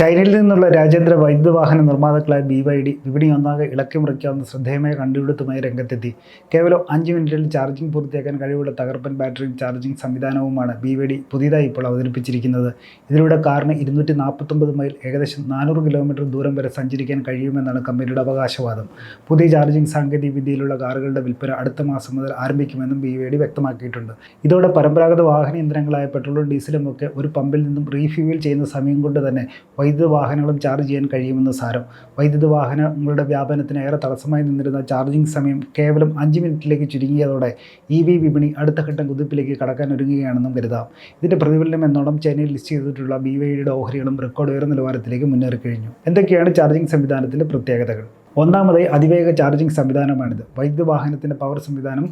ചൈനയിൽ നിന്നുള്ള രാജ്യാന്തര വൈദ്യുത വാഹന നിർമ്മാതാക്കളായ ബി വൈ ഡി വിപണി ഒന്നാകെ ഇളക്കി മുറിക്കാവുന്ന ശ്രദ്ധേയമായ കണ്ടുപിടുത്തമായി രംഗത്തെത്തി. കേവലം അഞ്ച് മിനിറ്റിൽ ചാർജിംഗ് പൂർത്തിയാക്കാൻ കഴിവുള്ള തകർപ്പൻ ബാറ്ററിയും ചാർജിംഗ് സംവിധാനവുമാണ് ബി വൈ ഡി പുതിയതായി ഇപ്പോൾ അവതരിപ്പിച്ചിരിക്കുന്നത്. ഇതിലൂടെ കാറിന് ഇരുന്നൂറ്റി നാൽപ്പത്തൊമ്പത് മൈൽ ഏകദേശം നാനൂറ് കിലോമീറ്റർ ദൂരം വരെ സഞ്ചരിക്കാൻ കഴിയുമെന്നാണ് കമ്പനിയുടെ അവകാശവാദം. പുതിയ ചാർജിംഗ് സാങ്കേതിക വിദ്യയിലുള്ള കാറുകളുടെ വിൽപ്പന അടുത്ത മാസം മുതൽ ആരംഭിക്കുമെന്നും ബി വൈ ഡി വ്യക്തമാക്കിയിട്ടുണ്ട്. ഇതോടെ പരമ്പരാഗത വാഹന യന്ത്രങ്ങളായ പെട്രോളും ഡീസലും ഒക്കെ ഒരു പമ്പിൽ നിന്നും റീഫ്യൂവൽ ചെയ്യുന്ന സമയം കൊണ്ട് തന്നെ വൈദ്യുത വാഹനങ്ങളും ചാർജ് ചെയ്യാൻ കഴിയുമെന്ന് സാരം. വൈദ്യുത വാഹനങ്ങളുടെ വ്യാപനത്തിന് ഏറെ തടസ്സമായി നിന്നിരുന്ന ചാർജിംഗ് സമയം കേവലം അഞ്ച് മിനിറ്റിലേക്ക് ചുരുങ്ങിയതോടെ ഇ വി വിപണി അടുത്ത ഘട്ടം കുതിപ്പിലേക്ക് കടക്കാൻ ഒരുങ്ങുകയാണെന്നും കരുതാം. ഇതിന്റെ പ്രതിഫലനം എന്നോണം ചൈനയിൽ ലിസ്റ്റ് ചെയ്തിട്ടുള്ള ബി വൈ ഡിയുടെ ഓഹരികളും റെക്കോർഡ് ഉയർന്ന നിലവാരത്തിലേക്ക് മുന്നേറി കഴിഞ്ഞു എന്തൊക്കെയാണ് ചാർജിംഗ് സംവിധാനത്തിന്റെ പ്രത്യേകതകൾ? ഒന്നാമതായി അതിവേഗ ചാർജിംഗ് സംവിധാനമാണിത്. വൈദ്യുത വാഹനത്തിന്റെ പവർ സംവിധാനം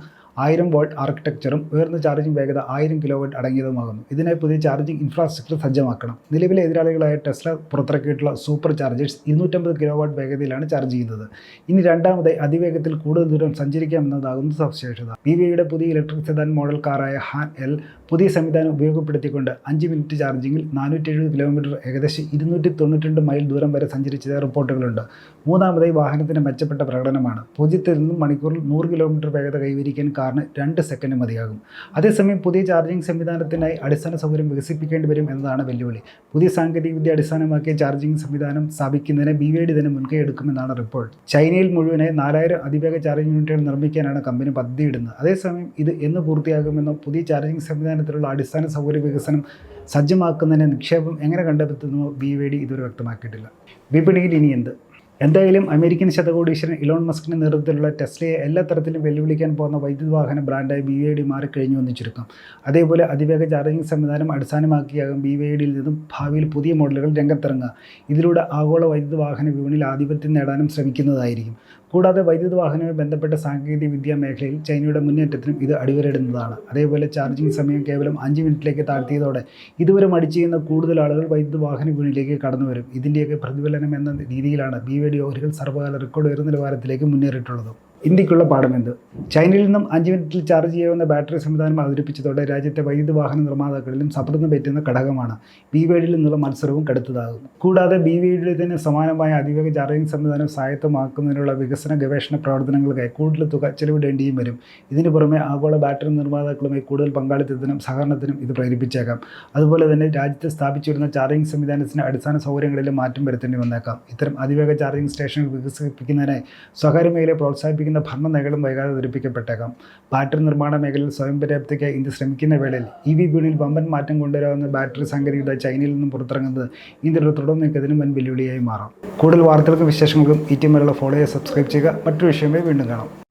ആയിരം വോൾട്ട് ആർക്കിടെക്ചറും ഉയർന്ന ചാർജിംഗ് വേഗത ആയിരം കിലോ വോൾട്ട് അടങ്ങിയതുമാകുന്നു. ഇതിനായി പുതിയ ചാർജിംഗ് ഇൻഫ്രാസ്ട്രക്ചർ സജ്ജമാക്കണം. നിലവിലെ എതിരാളികളായ ടെസ്ല പുറത്തിറക്കിയിട്ടുള്ള സൂപ്പർ ചാർജേഴ്സ് ഇരുന്നൂറ്റമ്പത് കിലോ വാട്ട് വേഗതയിലാണ് ചാർജ് ചെയ്യുന്നത്. ഇനി രണ്ടാമതായി അതിവേഗത്തിൽ കൂടുതൽ ദൂരം സഞ്ചരിക്കാമെന്നതാകുന്നു സവിശേഷത. ബി വിയുടെ പുതിയ ഇലക്ട്രിക് സെദാൻ മോഡൽ കാറായ ഹാൻ എൽ പുതിയ സംവിധാനം ഉപയോഗപ്പെടുത്തിക്കൊണ്ട് അഞ്ച് മിനിറ്റ് ചാർജിങ്ങിൽ നാനൂറ്റി എഴുപത് കിലോമീറ്റർ ഏകദേശം ഇരുന്നൂറ്റി തൊണ്ണൂറ്റി മൈൽ ദൂരം വരെ സഞ്ചരിച്ചതായി റിപ്പോർട്ടുകളുണ്ട്. മൂന്നാമതായി വാഹനത്തിന്റെ മെച്ചപ്പെട്ട പ്രകടനമാണ്. പൂജ്യത്തിൽ നിന്നും മണിക്കൂറിൽ നൂറ് കിലോമീറ്റർ വേഗത കൈവരിക്കാൻ കാരണം രണ്ട് സെക്കൻഡ് മതിയാകും. അതേസമയം പുതിയ ചാർജിംഗ് സംവിധാനത്തിനായി അടിസ്ഥാന സൗകര്യം വികസിപ്പിക്കേണ്ടി വരും എന്നതാണ് വെല്ലുവിളി. പുതിയ സാങ്കേതികവിദ്യ അടിസ്ഥാനമാക്കിയ ചാർജിംഗ് സംവിധാനം സ്ഥാപിക്കുന്നതിന് ബി വൈ ഡി തന്നെ മുൻകൈ എടുക്കുമെന്നാണ് റിപ്പോർട്ട്. ചൈനയിൽ മുഴുവനായി നാലായിരം അതിവേഗ ചാർജിംഗ് യൂണിറ്റുകൾ നിർമ്മിക്കാനാണ് കമ്പനി പദ്ധതിയിടുന്നത്. അതേസമയം ഇത് എന്ന് പൂർത്തിയാകുമെന്നോ പുതിയ ചാർജിംഗ് സംവിധാനത്തിലുള്ള അടിസ്ഥാന സൗകര്യ വികസനം സജ്ജമാക്കുന്നതിന് നിക്ഷേപം എങ്ങനെ കണ്ടെത്തുന്നു ബി വൈ ഡി ഇതുവരെ വ്യക്തമാക്കിയിട്ടില്ല. വിപണിയിൽ ഇനി എന്ത്? എന്തായാലും അമേരിക്കൻ ശതകോടീശ്വരൻ ഇലോൺ മസ്കിന്റെ നേതൃത്വത്തിലുള്ള ടെസ്ലയെ എല്ലാ തരത്തിലും വെല്ലുവിളിക്കാൻ പോകുന്ന വൈദ്യുത വാഹന ബ്രാൻഡായി ബി വൈ ഡി മാറിക്കഴിഞ്ഞു എന്ന് ചുരുക്കം. അതേപോലെ അതിവേഗ ചാർജിംഗ് സംവിധാനം അടിസ്ഥാനമാക്കിയാകും ബി വൈ ഡിയിൽ നിന്നും ഭാവിയിൽ പുതിയ മോഡലുകൾ രംഗത്തിറങ്ങുക. ഇതിലൂടെ ആഗോള വൈദ്യുത വാഹന വിപണിയിൽ ആധിപത്യം നേടാനും ശ്രമിക്കുന്നതായിരിക്കും. കൂടാതെ വൈദ്യുത വാഹനവുമായി ബന്ധപ്പെട്ട സാങ്കേതിക വിദ്യാ മേഖലയിൽ ചൈനയുടെ മുന്നേറ്റത്തിനും ഇത് അടിവരയിടുന്നതാണ്. അതേപോലെ ചാർജിംഗ് സമയം കേവലം അഞ്ച് മിനിറ്റിലേക്ക് താഴ്ത്തിയതോടെ ഇതുവരെ മടിച്ചു കൂടുതൽ ആളുകൾ വൈദ്യുത വാഹന വിപണിയിലേക്ക് കടന്നു വരും. ഇതിന്റെയൊക്കെ പ്രതിഫലനം എന്ന രീതിയിലാണ് ബി വൈ ഡി ഓഹരികൾ സർവകാല റെക്കോർഡ് ഉയർന്ന നിലവാരത്തിലേക്ക് മുന്നേറിയിട്ടുള്ളത്. ഇന്ത്യക്കുള്ള പാഠം എന്ത് ചൈനയിൽ നിന്നും അഞ്ച് മിനിറ്റിൽ ചാർജ് ചെയ്യാവുന്ന ബാറ്ററി സംവിധാനം അവതരിപ്പിച്ചതോടെ രാജ്യത്തെ വൈദ്യുത വാഹന നിർമ്മാതാക്കളിലും സമ്മർദ്ദം പറ്റുന്ന ഘടകമാണ്. ബി വൈഡിൽ നിന്നുള്ള മത്സരവും കടുത്തതാകും. കൂടാതെ ബി വൈഡിയിൽ തന്നെ സമാനമായ അതിവേഗ ചാർജിംഗ് സംവിധാനം സ്വായത്തമാക്കുന്നതിനുള്ള വികസന ഗവേഷണ പ്രവർത്തനങ്ങൾക്കായി കൂടുതൽ തുക ചെലവിടേണ്ടിയും വരും. ഇതിനു പുറമെ ആഗോള ബാറ്ററി നിർമ്മാതാക്കളുമായി കൂടുതൽ പങ്കാളിത്തത്തിനും സഹകരണത്തിനും ഇത് പ്രേരിപ്പിച്ചേക്കാം. അതുപോലെ തന്നെ രാജ്യത്ത് സ്ഥാപിച്ചിരുന്ന ചാർജിംഗ് സംവിധാനത്തിന് അടിസ്ഥാന സൗകര്യങ്ങളിലും മാറ്റം വരുത്തേണ്ടി വന്നേക്കാം. ഇത്തരം അതിവേഗ ചാർജിംഗ് സ്റ്റേഷനുകൾ വികസിപ്പിക്കുന്നതിനായി സ്വകാര്യ മേഖലയെ പ്രോത്സാഹിപ്പിക്കുന്ന ഭരണ നയങ്ങളും വൈകാതെ ധരിപ്പിക്കപ്പെട്ടേക്കാം. ബാറ്ററി നിർമ്മാണ മേഖലയിൽ സ്വയം പര്യാപ്തിക്ക് ഇന്ത്യ ശ്രമിക്കുന്ന വേളയിൽ ഇ വി വിപണിയിൽ വമ്പൻ മാറ്റം കൊണ്ടുവരാവുന്ന ബാറ്ററി സാങ്കേതികത ചൈനയിൽ നിന്നും പുറത്തിറങ്ങുന്നത് ഇന്ത്യയുടെ തുടർ നീക്കത്തിന് വൻ വെല്ലുവിളിയായി മാറാം. കൂടുതൽ വാർത്തകൾക്കും വിശേഷങ്ങൾക്കും ഈ മലയാളം ഫോളോ ചെയ്യുക സബ്സ്ക്രൈബ് ചെയ്യുക. മറ്റൊരു വിഷയമായി വീണ്ടും കാണാം.